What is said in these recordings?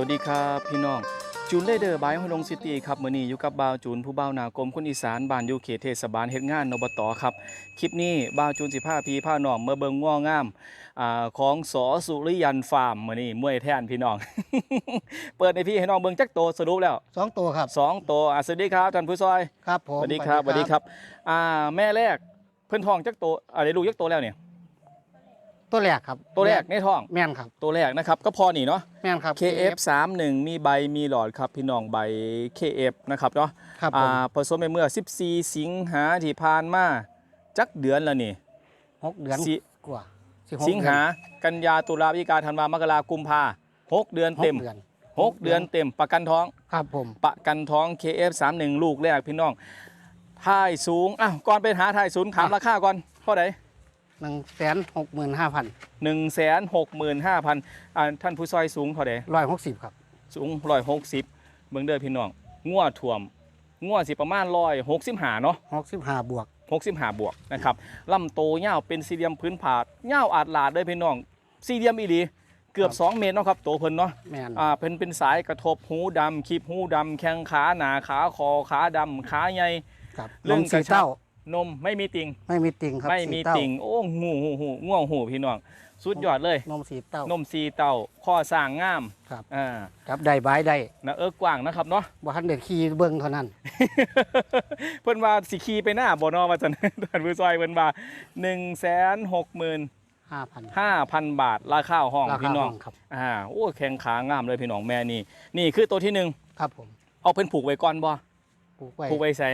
วัสดีครับพี่น้อง จูนเลเดอร์บายฮลงซิตี้ครับมื้อนี้อยู่กับบ่าวจูนผู้บ่าวนากรมคนอีสานบ้านอยู่เขตเทศบาลเฮ็ดงานนบตครับ คลิปนี้บ่าวจูนสิพาพี่พาน้องมาเบิ่งง้องามอ่าของสอสุริยันฟาร์มมื้อนี้มวยแทนพี่น้อง เปิดให้พี่ให้น้องเบิ่งจักโตสรุปแล้วสองตัวครับสองโตอะสวัสดีครับท่านผู้ซอยครับผมสวัสดีครับสวัสดีครับอ่าแม่แรกเพิ่นท้องจักโตอ่าได้ลูกจักโตแล้วเนี่ย ตัวแรกครับตัวแรกในท้อง แม่นครับตัวแรกนะครับ ก็พอนี่เนาะแม่นครับ KF 3 1มีใบมีหลอดครับพี่น้องใบ KF นะครับเนาะครับผอ่ามผสมไปเมื่อ 14 สิงหาที่ผ่านมาจักเดือนแล้วนี่หกเดือนสิกว่าสิสิงหากันยาตุลาพฤศจิกาธันวามกรากุมภาหกเดือนหกเต็มเดือนหกเดือนเต็มประกันท้องครับผมประกันท้อง KF 3 1ลูกแรกพี่น้องท่ายสูงอ้าวก่อนไปหาท่ายสูงถามราคาก่อนเท่าไหร่ หนึ่งแสนหกหมื่นห้าพันหนึ่งแสนหกหมื่นห้าพันอ่าท่านผู้ซอยสูงเท่าไหร่ร้อยหกสิบครับ สูงร้อยหกสิบเบิ่งเด้อพี่น้องงัวถ่วมงัวสิประมาณร้อยหกสิบหาเนาะ หกสิบห้าบวกหกสิบหาบวกนะครับลำโตเงาวเป็นสี่เหลี่ยมพื้นผาดเงาวอาดลาดเลยพี่น้อง สี่เหลี่ยมอีหลีเกือบ ครับ 2 เมตรเนาะครับโตเพิ่นเนาะแม่นอ่าเพิ่นเป็นสายกระทบหูดำคีบหูดำแข้งขาหนาขาคอขาดำขาใหญ่ ครับเรื่องนมสีกระชับ เต้า นมไม่มีติ่งไม่มีติ่งครับไม่มีสีเต้าติ่งโอ้หูหูหูง่วงหูพี่น้องสุดยอดเลย นมสีเต้านมสีเต่าข้อสร้างงามครับอ่าครับได้บายได้นะเอิกกว้างนะครับเนาะบ่ทันเด็ดขี่เบิ้งเท่านั้น เพิ่นว่าสิขี่ไปหน้าบ่เนอว่าจันท่านผู้ซอยเพิ่นว่า165,000 ห้าพันบาท ราคาห้องราพี่คาน้ห้อองงครับ อ่าโอ้แข็งขางามเลยพี่น้องแม่นี่ นี่คือตัวที่หนึ่งครับผมเอาเพิ่นผูกไว้ก่อนบ่ปลูกไว้ผูกไว้ใส่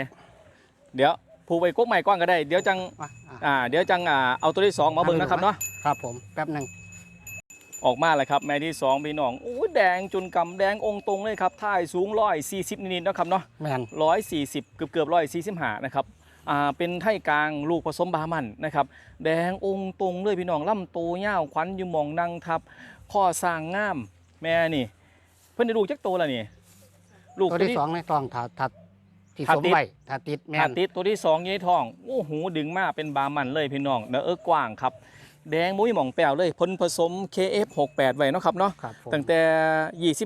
เดี๋ยว ผูกไว้กกใหม่ก่อนก็ได้ เดี๋ยวจังอะอะอ่าเดี๋ยวจังอ่าเอาตัวที่สองมาเบิ่งนะครับเนาะครับผมแป๊บหนึ่งออกมาแล้วครับแม่ที่สองพี่น้องโอ้แดงจุนกำแดงองค์ตรงเลยครับท่ายสูง140นิดๆนะครับเนาะ แม่น140เกือบเกือบ145นะครับอ่าเป็นไทยกลางลูกผสมบามันนะครับแดงองค์ตรงเลยพี่น้องลำโตยาวขวัญอยู่หมองนั่งทับข้อสร้างงาม แม่นี่ เพิ่นได้ลูกจักโตแล้วนี่ ลูกตัวที่สองในท้องถ้าถ้า ที่ถ้าสมติดไว้ถ้าติดแม่ถ้านติดตัวที่สองอยี่ในท้องโอ้โหดึงมาเป็นบามันเลยพี่น้องเนื้อเอิกกว้างครับ แดงมุ้ยหม่องแปวเลยพลผสม KF68 ไว้เนาะครับเนาะครับผมตั้งแต่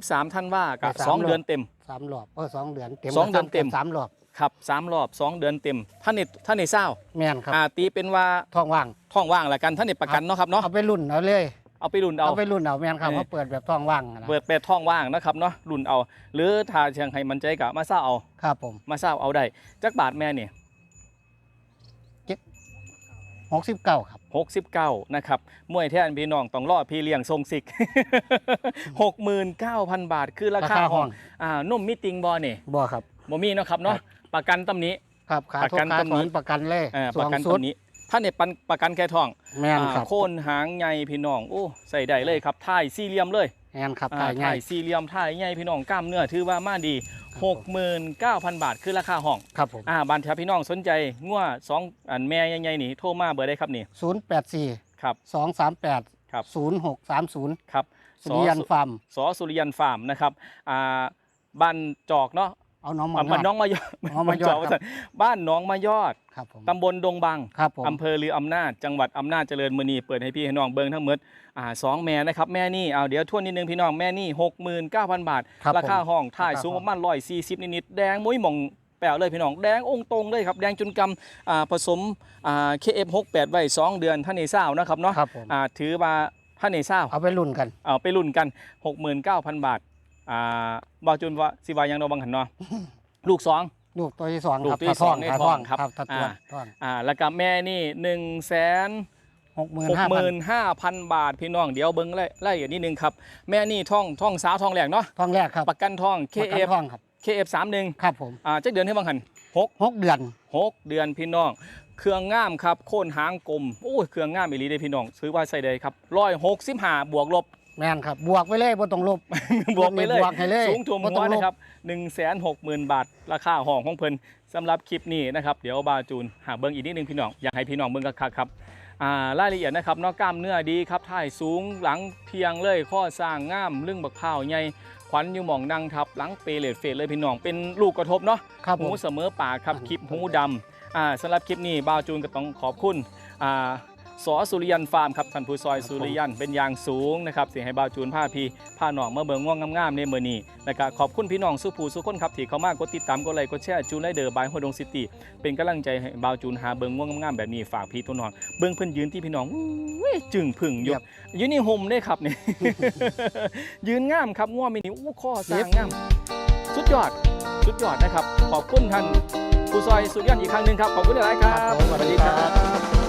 23 ท่านว่ากับไปสาม2รอบเดือนเต็มสามรอบเออสองเดือนเต็มสองเดือนเต็มสามรอบครับสามรอบ2เดือนเต็มท่านนี่ท่านนี่เศร้าแม่นครับอ่าตีเป็นว่าท้องว่างท้องว่างละกันท่านนี่ประกันเนาะครับเนาะเอาไปรุ่นเอาเลย เอาไปรุ่นเอาเอาไปรุ่นเอาแม่นครับเออเขาเปิดแบบท้องว่างนะเปิดเปิดท้องว่างนะครับเนาะรุ่นเอา หรือถ้าเชียงให้มันใจกะมาเศร้าเอาครับผมมาเศร้าเอาได้จักบาทแม่นี่หกสิบเก้าครับ69นะครับมวยแท่นพี่น้องต้องรอพี่เลี้ยงทรงสิก69,000บาทคือราคาห้องอ่านมมิติงบอนี่บ่ครับบ่มีเนาะครับเนาะประกันตำหนี้ครับขาประทุกกันขาตำหนิถอนประกันเลยอ่าสประวงกันสุดตำหนี้ ท่านเนี่ยปันประกันแค่ท้องแม่นครับอ่าโคนหางใหญ่พี่น้องโอ้ใส่ได้เลยครับท่ายสี่เหลี่ยมเลยแม่นครับอ่าถ่ายง่าท่ายยสี่เหลี่ยมท่ายใหญ่พี่น้องกล้ามเนื้อถือว่ามาดีครับผม69,000 บาทคือราคาห้องครับผมอ่าบ้านแถวพี่น้องสนใจงัวสองอันแม่ใหญ่ๆนี่โทรมาเบอร์ได้ครับนี่ศูนย์แปดสี่ครับ สองสามแปดครับ ศูนย์หกสามศูนย์ครับสุริยันฟาร์ม สอสุริยันฟาร์มนะครับอ่าบ้านจอกเนาะ เอาน้องมาอ่าบ้านน้องมายอดน้องมายอดบ้นจกครับบ้านน้องมายอดครับผมตำบลดงบังครับผมอำเภอลืออำนาจจังหวัดอำนาจเจริญมือนีเปิดให้พี่ให้น้องเบิ้งทั้งหมดอ่าสองแม่นะครับแม่นี่เอาเดี๋ยวทวนนิดนึงพี่น้องแม่นี่หกหมื่นเก้าพันบาทครับราคาผมห้องถ่ายราคาสูงห้ปองระมาณร้อยสี่สิบนิดๆแดงมุ้ยหม่องแปวเลยพี่น้องแดงองค์ตรงเลยครับ แดงจุนกำอ่าผสมอ่า KF68 ไว้สองเดือนท่านเนซ่าวนะครับเนาะครับผมอ่าถือว่าท่านเนซ่าวเอาไปรุ่นกันเอาไปรุ่นกัน 69,000 บาท อ่าบาจุนว่าสิวายังโนบังหันเนาะลูกสอง ลูกตัวที่สองลูกครับที่ถ้าท้องสองในถ้าท้ท้อองงครับถ้าตัวอ่า ท้องอ่าแล้วก็แม่นี่1นึ่งแสน หกหมื่นหกห้าหพันมื่นห้าพันบาทพี่น้องเดี๋ยวเบิ้งไล่ไล่อย่างนิดนึงครับ แม่นี่ท่องท่องสาวท่องแหลกเนาะท้องแรกครับประกันท่อง ประกัน KF ท้องครับ KF 3 1ครับผมอ่าจักเดือนให้บังหันหกหกเดือน หกเดือนพี่น้อง เครื่องง่ามครับโค่นหางกลมโอ้ยเครื่องง่ามอีหลีเด้พี่น้องซื้อว่าใส่ได้ครับร้อยหกสิบห้าบวกลบ แม่นครับบวกไปเลยบ่ต้องลบ บวกไปเลยบวกให้เลยสูงถ่วมบ่หัต้วองลบนะครับ1นึ่งแสนหกหมื่นบาท ราคาห้องของเพิ่นสำหรับคลิปนี้นะครับ เดี๋ยวบาจูนหาเบิ้งอีกนิดนึงพี่น้อง อยากให้พี่น้องเบิ้งคักๆครับอ่ารายละเอียดนะครับเนอกกล้ามเนื้อดีครับท่ายสูงหลังเทียงเลยข้อสร้างง่ามลึงบักพร้าวใหญ่ขวัญอยู่หมองนั่งทับหลังเปเลดเฟดเลยพี่น้องเป็นลูกกระทบเนาะครับผหูมเสมอปากครับอืมคลิปหูดำอ่าสำหรับคลิปนี้บาวจูนก็ต้องขอบคุณอ่า สอสุริยันฟาร์มครับท่านผู้ซอยสุริยันเป็นอย่างสูงนะครับสิให้บ่าวจูนผ้าพีผ้าหนองเมื่อเบิงง่วงงามๆในมื้อนี้แล้วก็ขอบคุณพี่น้องสุภูสุคนครับที่เข้ามากดติดตามกดไลค์กดแชร์จูนไลเดอร์บายฮอดงซิตี้เป็นกำลังใจให้บ่าวจูนหาเบิงง่วงงามๆแบบนี้ฝากพี่ตัวน้องเบิงเพิ่นยืนที่พี่น้องอุ้ยจึงผึ่งอยู่ครับยืนนี่ห่มได้ครับนี่ยืนงามครับง่วงมีนิ้วอู้ข้อสร้างงามสุดยอดสุดยอดนะครับ ขอบคุณท่านผู้ซอยสุดยอดอีกครั้งหนึ่งครับ ขอบคุณหลายๆครับผมสวัสดีครับ